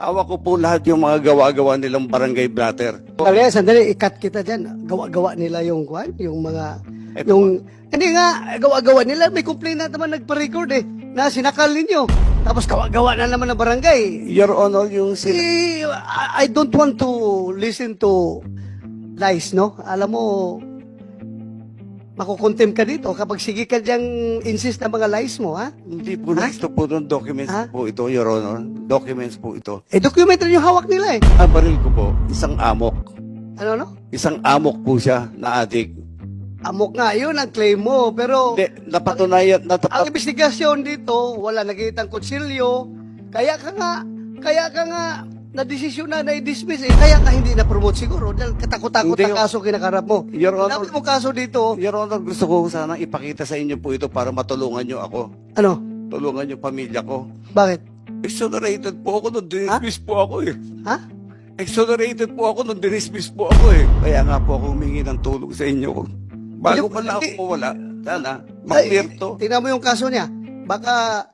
Hawak ko po lahat yung mga gawa-gawa nilang barangay blatter. Sandali, sandali, ikat kita dyan. Gawa-gawa nila yung kwan, yung mga, Ito yung, hindi nga, gawa-gawa nila. May complaint na naman nagpa-record eh, na sinakal ninyo. Tapos gawa-gawa na naman ng barangay. Your Honor, yung sin- Eh, I I don't want to listen to lies, no? Alam mo, makukontem ka dito kapag sige ka diyang insist na mga lies mo, ha? hindi po Ha? gusto po ng documents Ha? po ito, Your Honor. Documents po ito. Eh, documentary yung hawak nila eh. Ang baril ko po, isang amok. Ano, no? Isang amok po siya na adik. Amok nga, yun ang claim mo. Pero, Hindi, napatunayan, ang natapat, investigasyon dito, wala nakitang konsilyo. Kaya ka nga, kaya ka nga, na desisyon na na-dismiss eh. Kaya ka hindi na-promote siguro dahil katakot-takot Hindi, ang kaso kinakarap mo. Your Honor, Dapat mo kaso dito, Your Honor, gusto ko sana ipakita sa inyo po ito para matulungan nyo ako. ano, Tulungan nyo pamilya ko. bakit? Exonerated po ako nung dinismiss po ako eh. Ha? Exonerated po ako nung dinismiss po ako eh. Kaya nga po ako humingi ng tulong sa inyo. Bago Hindi- pa lang ako hindi- mawala, sana, maklear to. Tingnan mo yung kaso niya. Baka,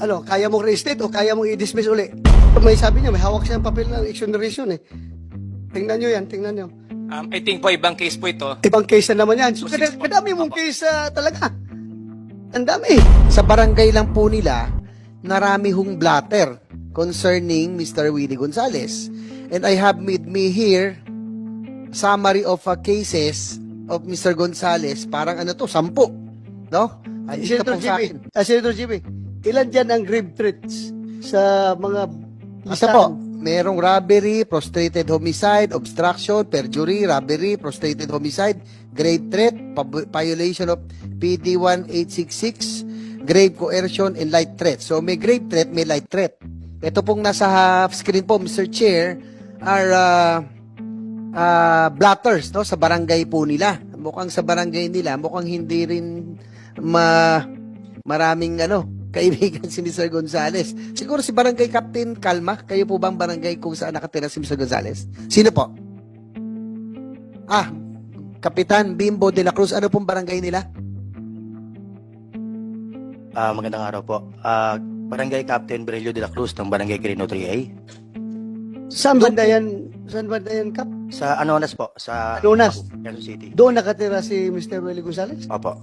ano, kaya mong reinstate o kaya mong i-dismiss uli. May sabi niya, may hawak siyang papel ng exoneration eh. Tingnan nyo yan, tingnan nyo. Um, I think po ibang case po ito. Ibang case na naman yan. So, kada- kadami mong case ah, talaga. Ang dami. Sa barangay lang po nila, narami hong blatter concerning Mr. Willie Gonzales. And I have with me here summary of uh, cases of Mr. Gonzales. Parang ano to, sampu. No? Ay, ito Senator po sa akin. ah, Senator GB, ilan dyan ang grave threats sa mga Basta po, merong robbery, prostrated homicide, obstruction, perjury, robbery, prostrated homicide, grave threat, violation of PD 1866, grave coercion, and light threat. So may grave threat, may light threat. Ito pong nasa half screen po, Mr. Chair, are uh, uh, blatters no, sa barangay po nila. Mukhang sa barangay nila, mukhang hindi rin ma maraming ano, kaibigan si Mr. Gonzales. Siguro si Barangay Captain Kalma, kayo po bang barangay kung saan nakatira si Mr. Gonzales? Sino po? Ah, Kapitan Bimbo de la Cruz, ano pong barangay nila? Ah, magandang araw po. Ah, Barangay Captain Berelio de la Cruz ng Barangay Quirino 3A. Saan banda yan? Saan banda yan, Kap? Sa Anonas po, sa Anonas. Quezon City. Doon nakatira si Mr. Willie Gonzales? Opo.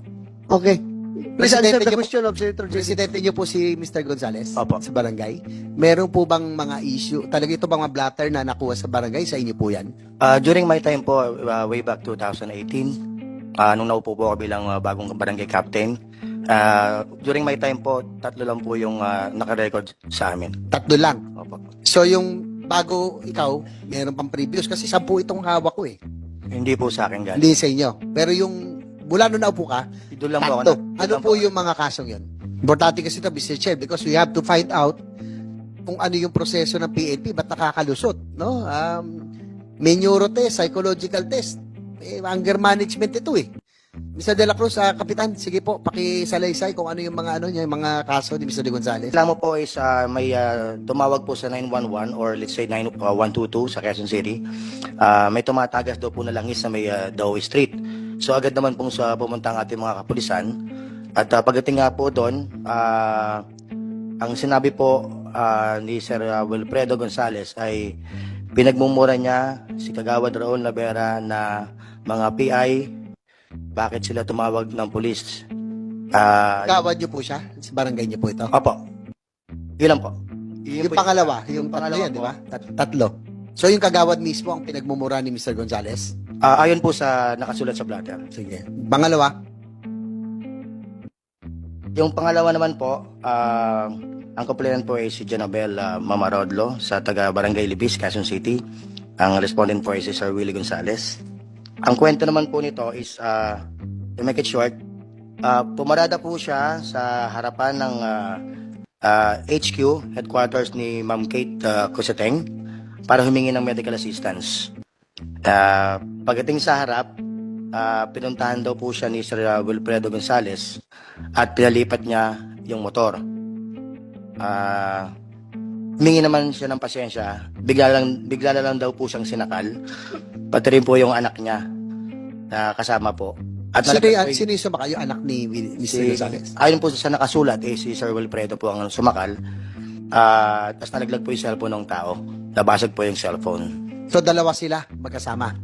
Okay. Please answer the question Senator JC. Presidente niyo po si Mr. Gonzales Opo. sa barangay. Meron po bang mga issue? Talaga ito bang mga blatter na nakuha sa barangay? Sa inyo po yan? Ah, during my time po, ah, way back 2018, ah, nung naupo po ako bilang ah, bagong barangay captain, ah, during my time po, tatlo lang po yung ah, nakarecord sa amin. Tatlo lang. Opo. So yung bago ikaw, meron pang previous kasi sampu itong hawak ko eh. Hindi po sa akin galing. Hindi sa inyo. Pero yung mula nung naupo ka, Doon lang po ako. tatlo. na- Ano po yung mga kasong yun? Importante kasi ito, Mr. Chair, because we have to find out kung ano yung proseso ng PNP, ba't nakakalusot, no? Um, may neuro test, psychological test. Eh, anger management ito eh. Mr. De La Cruz, ah, Kapitan, sige po, pakisalaysay kung ano yung mga ano niya, yung mga kaso ni Mr. De Gonzales. Alam mo po is ah, may ah, tumawag po sa 911 or let's say 9, ah, 122 sa Quezon City. Ah, may tumatagas daw po na langis sa may uh, Dowie Street. So agad naman pong sa pumunta ang ating mga kapulisan. At ah, pagdating nga po doon, ah, ang sinabi po ah, ni Sir Wilfredo Gonzales ay pinagmumura niya si Kagawad Raul Lavera na mga PI bakit sila tumawag ng pulis. Ah, Kawad niyo po siya? Sa barangay niyo po ito? Opo. Yun lang po. Yun Yung po pangalawa, yung, yung tatlo pangalawa yan, di ba? Tat- tatlo. So yung kagawad mismo ang pinagmumura ni Mr. Gonzales? Ah, ayon po sa nakasulat sa blatter. Sige. Pangalawa, Yung pangalawa naman po, ah, ang complainant po ay si Janabel ah, Mamarodlo sa taga Barangay Libis, Quezon City. Ang respondent po ay si Sir Willie Gonzales. Ang kwento naman po nito is, uh, to make it short, ah, pumarada po siya sa harapan ng ah, ah, HQ, headquarters ni Ma'am Kate uh, Cuseteng, para humingi ng medical assistance. Ah, pagdating sa harap, ah, pinuntahan daw po siya ni Sir Wilfredo Gonzales at pinalipat niya yung motor. Ah, humingi naman siya ng pasensya. Bigla lang bigla lang daw po siyang sinakal. Pati rin po yung anak niya na kasama po. At sino, yung, sino yung sumakay? Yung anak ni Mr. si, Gonzales? ayon po sa nakasulat, eh, si Sir Wilfredo po ang sumakal. Ah, tapos nalaglag po yung cellphone ng tao. Nabasag po yung cellphone. So, dalawa sila magkasama.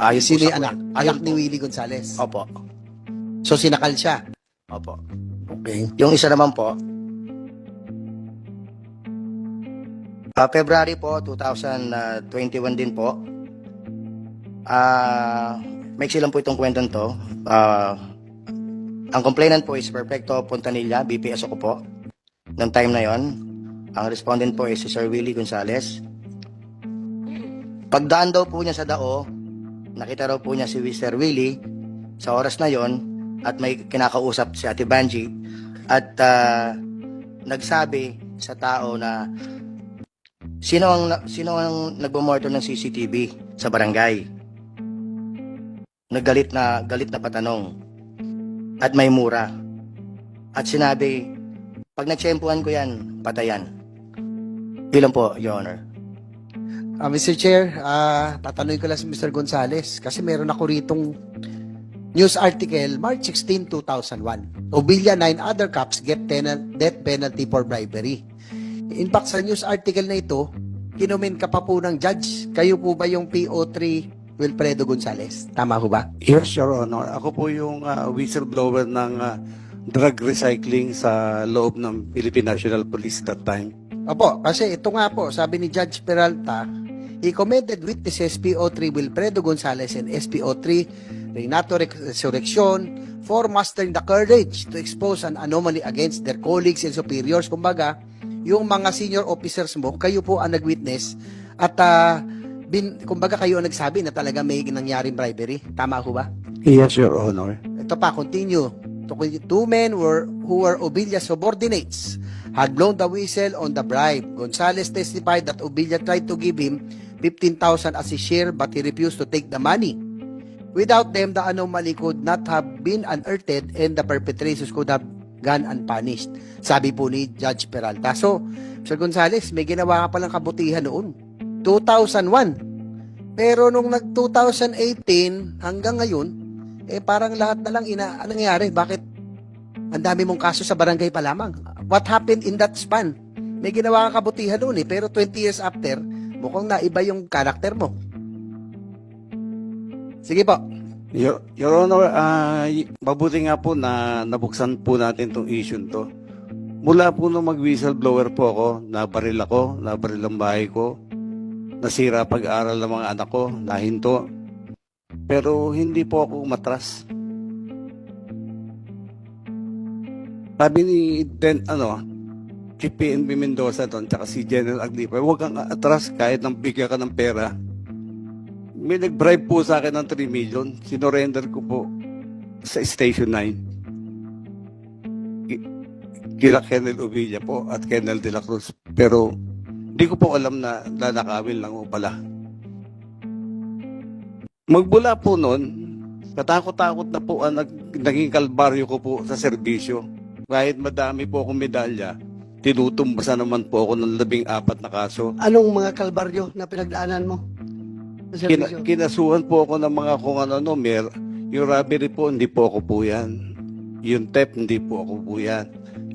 Ayos Sino yung anak? Ayun Anak ni. Willie Gonzales. Opo. So, sinakal siya. Opo. Okay. Yung isa naman po, ah February po, 2021 din po. Ah, may lang po itong kwentong to. Ah, ang complainant po is Perfecto Pontanilla, BPS ako po. Noong time na yon, ang respondent po is si Sir Willie Gonzales. Pagdaan daw po niya sa dao, nakita raw po niya si Sir Willie sa oras na yon at may kinakausap si Ate Banji at ah, nagsabi sa tao na sino ang sino ang nagmomonitor ng CCTV sa barangay. Naggalit na galit na patanong at may mura. At sinabi, pag nagsempuhan ko yan, patayan. Ilan po, Your Honor? Ah, Mr. Chair, ah, tatanungin ko lang si Mr. Gonzales kasi meron ako ritong news article March 16, 2001. Obilya, nine other cops get ten- death penalty for bribery. In fact, sa news article na ito, kinomen ka pa po ng judge. Kayo po ba yung PO3 Wilfredo Gonzales? Tama ho ba? Yes, Your Honor. Ako po yung ah, whistleblower ng ah, drug recycling sa loob ng Philippine National Police that time. Opo, kasi ito nga po, sabi ni Judge Peralta, he commended witnesses PO3 Wilfredo Gonzales and SPO3 Renato Resurrection for mastering the courage to expose an anomaly against their colleagues and superiors. Kumbaga, yung mga senior officers mo, kayo po ang nag-witness at ah, bin, kumbaga kayo ang nagsabi na talaga may nangyaring bribery. Tama ho ba? Yes, Your Honor. Ito pa, continue. Two- Two men were, who were Obilia subordinates had blown the whistle on the bribe. Gonzales testified that Obilia tried to give him 15,000 as his share but he refused to take the money. Without them, the anomaly could not have been unearthed and the perpetrators could have gone unpunished. Sabi po ni Judge Peralta. So, Sir Gonzales, may ginawa ka palang kabutihan noon. 2001. Pero nung nag-2018 hanggang ngayon, eh parang lahat na lang ina anong nangyari? Bakit ang dami mong kaso sa barangay pa lamang? What happened in that span? May ginawa ka kabutihan noon eh, pero 20 years after, mukhang naiba yung karakter mo. Sige po. Your, Your Honor, y- mabuti nga po na nabuksan po natin tong issue to. Mula po nung mag-whistleblower po ako, nabaril ako, nabaril ang bahay ko, nasira pag-aaral ng mga anak ko, nahinto. Pero hindi po ako umatras. Sabi ni Den, ano, si PNB Mendoza doon, tsaka si General Aglipa, huwag kang atras kahit nang bigyan ka ng pera. May nag-bribe po sa akin ng 3 million. Sinorender ko po sa Station 9. Ki- Kila Kennel Uvilla po at Kennel de la Cruz. Pero hindi ko po alam na nanakawin lang po pala. Magbula po noon, katakot-takot na po ang nag- naging kalbaryo ko po sa serbisyo. Kahit madami po akong medalya, tinutumbasan naman po ako ng labing apat na kaso. Anong mga kalbaryo na pinagdaanan mo? Sa Kina, servisyo? kinasuhan po ako ng mga kung ano-ano. Mer, yung robbery po, hindi po ako po yan. Yung theft, hindi po ako po yan.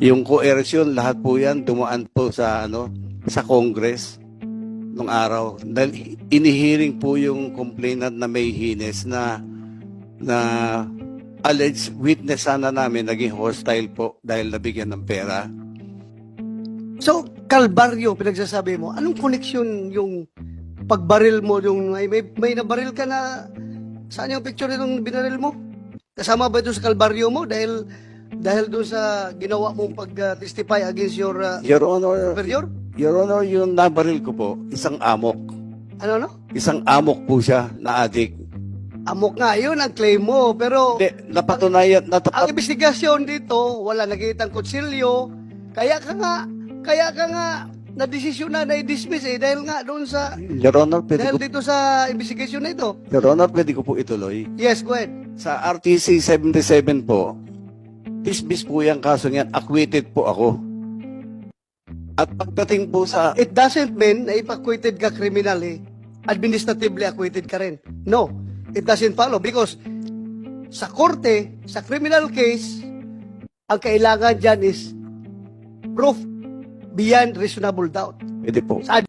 Yung coercion, lahat po yan, dumaan po sa, ano, sa Congress nung araw. Dahil inihiring po yung complainant na may hines na na alleged witness sana namin naging hostile po dahil nabigyan ng pera. So, kalbaryo, pinagsasabi mo, anong koneksyon yung pagbaril mo, yung may, may, may nabaril ka na, saan yung picture nung binaril mo? Kasama ba ito sa kalbaryo mo? Dahil, dahil doon sa ginawa mong pag-testify against your uh, Your Honor, superior? Your Honor, yung nabaril ko po, isang amok. Ano, no? Isang amok po siya na adik. Amok nga, yun ang claim mo. Pero, Hindi, napatunayan, ang natapat, investigasyon dito, wala nakitang kutsilyo. Kaya ka nga, kaya ka nga, na desisyon na na-dismiss eh, dahil nga doon sa, Your Honor, pwede dahil ko, dito sa investigasyon na ito. Your Honor, pwede ko po ituloy. Yes, go ahead. Sa RTC 77 po, dismiss po yung kaso niyan, acquitted po ako. At pagdating po sa, It doesn't mean na if acquitted ka criminally, administratively acquitted ka rin. No, it doesn't follow because sa korte, sa criminal case, ang kailangan dyan is proof beyond reasonable doubt. Pwede po. Saan